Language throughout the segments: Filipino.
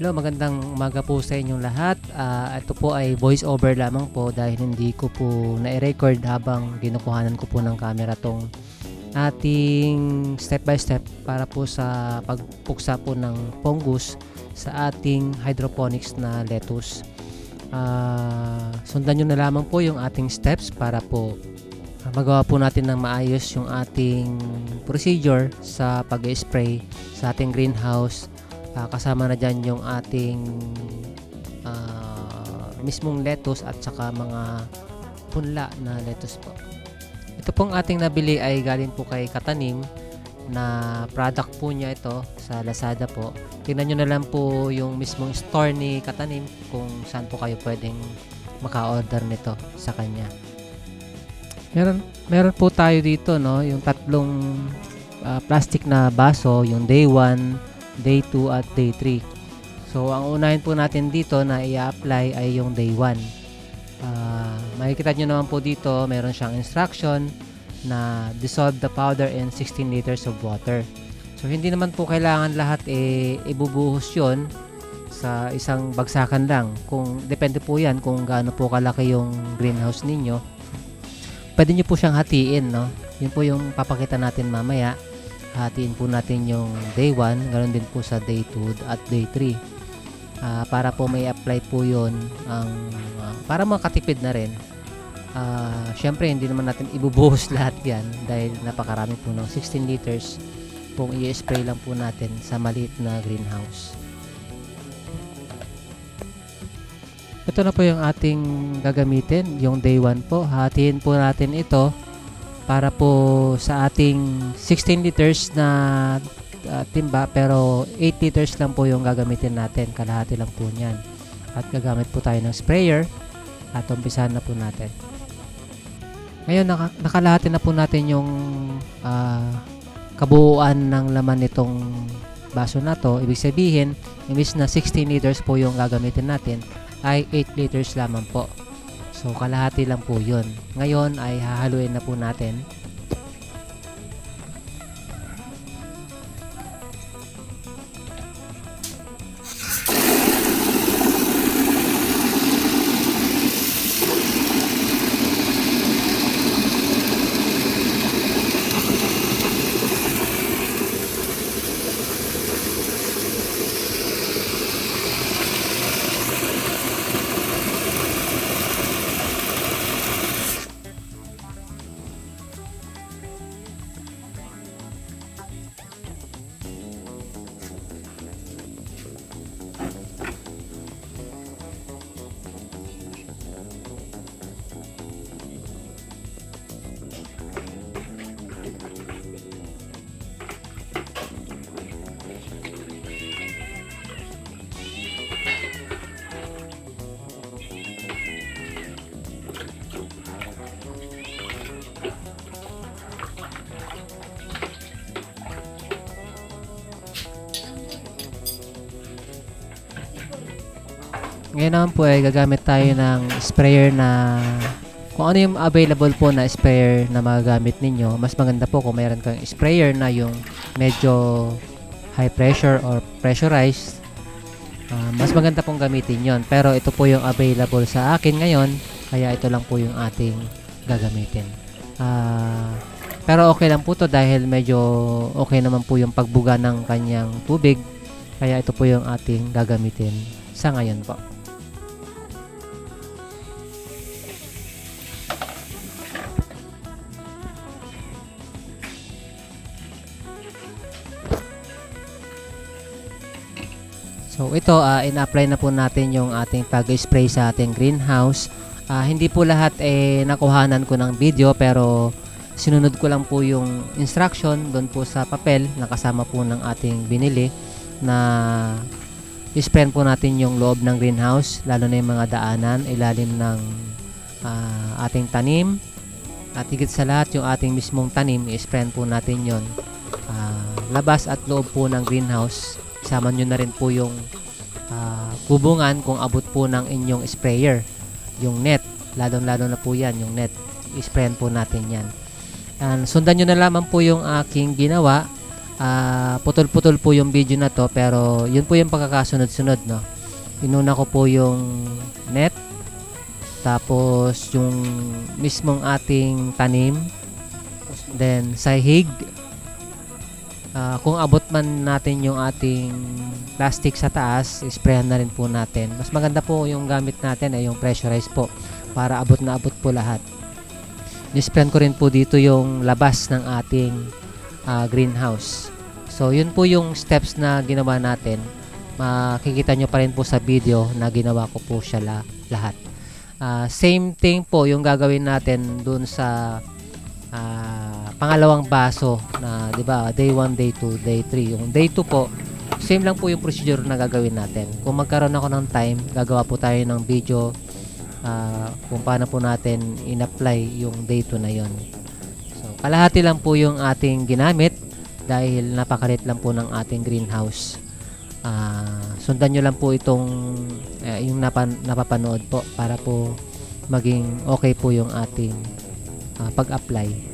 Hello, magandang umaga po sa inyong lahat. Ah, ito po ay voice over lamang po dahil hindi ko po na-record habang ginukuhanan ko po ng camera tong ating step by step para po sa pagpuksa po ng fungus sa ating hydroponics na lettuce. Ah, sundan nyo na lamang po yung ating steps para po magawa po natin ng maayos yung ating procedure sa pag-spray sa ating greenhouse Ah, kasama na dyan yung ating ah, mismong lettuce at saka mga punla na lettuce po. Ito pong ating nabili ay galing po kay Katanim na product po niya ito sa Lazada po. Tingnan nyo na lang po yung mismong store ni Katanim kung saan po kayo pwedeng maka-order nito sa kanya. Meron, meron po tayo dito no, yung tatlong ah, plastic na baso, yung day 1, day 2 at day 3. So, ang unahin po natin dito na i-apply ay yung day 1. Ah, makikita nyo naman po dito, meron siyang instruction na dissolve the powder in 16 liters of water. So, hindi naman po kailangan lahat eh, ibubuhos yon sa isang bagsakan lang. Kung depende po 'yan kung gaano po kalaki yung greenhouse ninyo. Pwede niyo po siyang hatiin, no? Yun po yung papakita natin mamaya hatiin po natin yung day 1, ganoon din po sa day 2 at day 3. Ah, para po may apply po yon ang ah, para makatipid na rin. Ah, syempre hindi naman natin ibubuhos lahat 'yan dahil napakarami po ng 16 liters kung i-spray lang po natin sa maliit na greenhouse. Ito na po yung ating gagamitin, yung day 1 po. Hatiin po natin ito para po sa ating 16 liters na uh, timba pero 8 liters lang po yung gagamitin natin. Kalahati lang po niyan. At gagamit po tayo ng sprayer at umpisahan na po natin. Ngayon naka, nakalahati na po natin yung uh, kabuuan ng laman nitong baso na to. Ibig sabihin imbis na 16 liters po yung gagamitin natin ay 8 liters lamang po So, kalahati lang po yun. Ngayon ay hahaluin na po natin. Ngayon naman po ay gagamit tayo ng sprayer na kung ano yung available po na sprayer na magagamit ninyo. Mas maganda po kung mayroon kang sprayer na yung medyo high pressure or pressurized. Ah, mas maganda pong gamitin yon Pero ito po yung available sa akin ngayon. Kaya ito lang po yung ating gagamitin. Ah, pero okay lang po to dahil medyo okay naman po yung pagbuga ng kanyang tubig. Kaya ito po yung ating gagamitin sa ngayon po. So ito, uh, in-apply na po natin yung ating pag-spray sa ating greenhouse. Ah, hindi po lahat eh nakuhanan ko ng video pero sinunod ko lang po yung instruction doon po sa papel na kasama po ng ating binili na isprayan po natin yung loob ng greenhouse lalo na yung mga daanan, ilalim ng ah, ating tanim. At higit sa lahat yung ating mismong tanim, i-sprayan po natin yon Ah, labas at loob po ng greenhouse Isama nyo na rin po yung ah, bubungan kung abot po ng inyong sprayer. Yung net. Lalong-lalo na po yan, yung net. Isprayan po natin yan. And sundan nyo na lamang po yung aking ginawa Ah, putol-putol po yung video na to pero yun po yung pagkakasunod-sunod no. Inuna ko po yung net tapos yung mismong ating tanim then sahig Ah, kung abot man natin yung ating plastic sa taas, sprayan na rin po natin. Mas maganda po yung gamit natin ay yung pressurized po para abot na abot po lahat. Nisprayan ko rin po dito yung labas ng ating ah, greenhouse. So, yun po yung steps na ginawa natin. Makikita nyo pa rin po sa video na ginawa ko po siya la- lahat. Ah, same thing po yung gagawin natin dun sa ah, pangalawang baso na 'di ba day 1, day 2, day 3. Yung day 2 po, same lang po yung procedure na gagawin natin. Kung magkaroon ako ng time, gagawa po tayo ng video ah, kung paano po natin in-apply yung day 2 na yon. So, kalahati lang po yung ating ginamit dahil napakalit lang po ng ating greenhouse. Ah, sundan nyo lang po itong eh, yung napan, napapanood po para po maging okay po yung ating ah, pag-apply.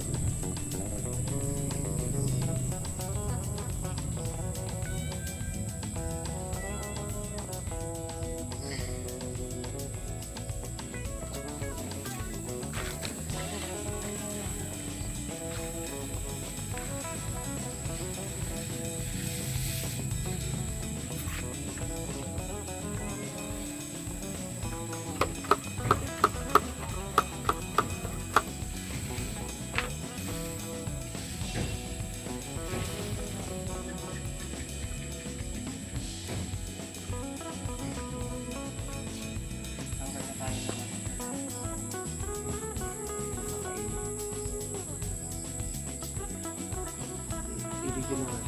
이렇게